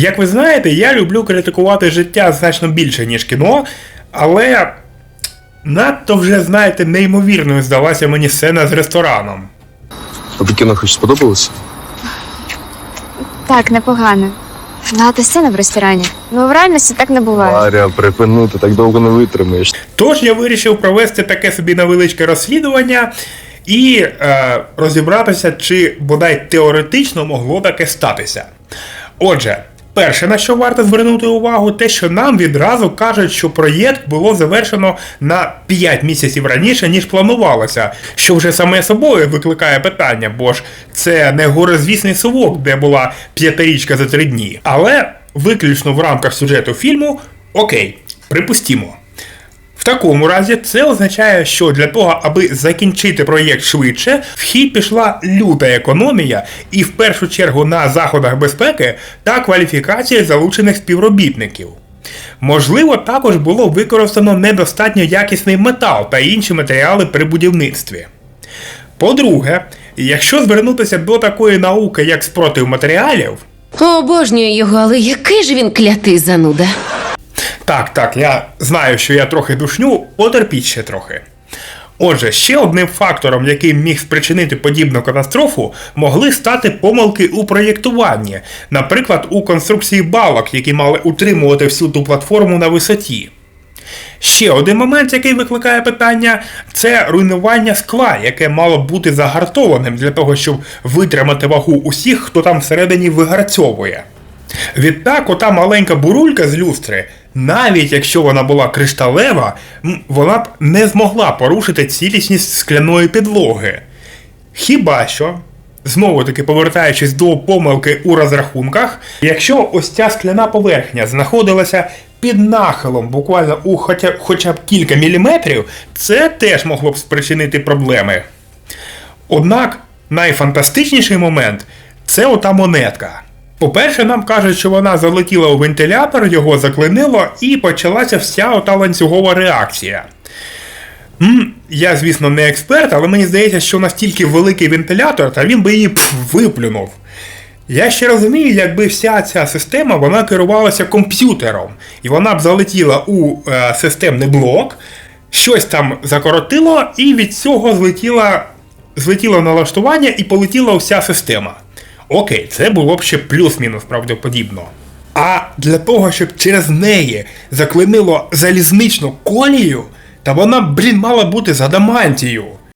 Як ви знаєте, я люблю критикувати життя значно більше, ніж кіно, але надто вже, знаєте, неймовірною здалася мені сцена з рестораном. Тобі кіно хоч сподобалося? Так, непогано. Багато сцена в ресторані. Ну в реальності так не буває. Варя, припини, ти так довго не витримаєш. Тож я вирішив провести таке собі невеличке розслідування і е, розібратися, чи бодай теоретично могло таке статися. Отже, перше, на що варто звернути увагу, те, що нам відразу кажуть, що проєкт було завершено на 5 місяців раніше, ніж планувалося, що вже саме собою викликає питання, бо ж це не горизвісний совок, де була п'ятирічка за три дні. Але виключно в рамках сюжету фільму, окей, припустімо. В такому разі це означає, що для того, аби закінчити проєкт швидше, в хід пішла люта економія, і в першу чергу на заходах безпеки та кваліфікації залучених співробітників. Можливо, також було використано недостатньо якісний метал та інші матеріали при будівництві. По-друге, якщо звернутися до такої науки, як спротив матеріалів, Обожнюю його, але який же він клятий зануда. Так, так, я знаю, що я трохи душню, потерпіть ще трохи. Отже, ще одним фактором, який міг спричинити подібну катастрофу, могли стати помилки у проєктуванні, наприклад, у конструкції балок, які мали утримувати всю ту платформу на висоті. Ще один момент, який викликає питання, це руйнування скла, яке мало бути загартованим для того, щоб витримати вагу усіх, хто там всередині вигарцьовує. Відтак, ота маленька бурулька з люстри, навіть якщо вона була кришталева, вона б не змогла порушити цілісність скляної підлоги. Хіба що, знову таки повертаючись до помилки у розрахунках, якщо ось ця скляна поверхня знаходилася під нахилом буквально у хоча, хоча б кілька міліметрів, це теж могло б спричинити проблеми. Однак найфантастичніший момент це ота монетка. По-перше, нам кажуть, що вона залетіла у вентилятор, його заклинило, і почалася вся ота ланцюгова реакція. Я, звісно, не експерт, але мені здається, що настільки великий вентилятор, та він би її виплюнув. Я ще розумію, якби вся ця система вона керувалася комп'ютером, і вона б залетіла у е, системний блок, щось там закоротило, і від цього злетіла, злетіло налаштування і полетіла вся система. Окей, це було б ще плюс-мінус правдоподібно. А для того, щоб через неї заклинило залізничну колію, та вона, блін, мала бути з адамантію.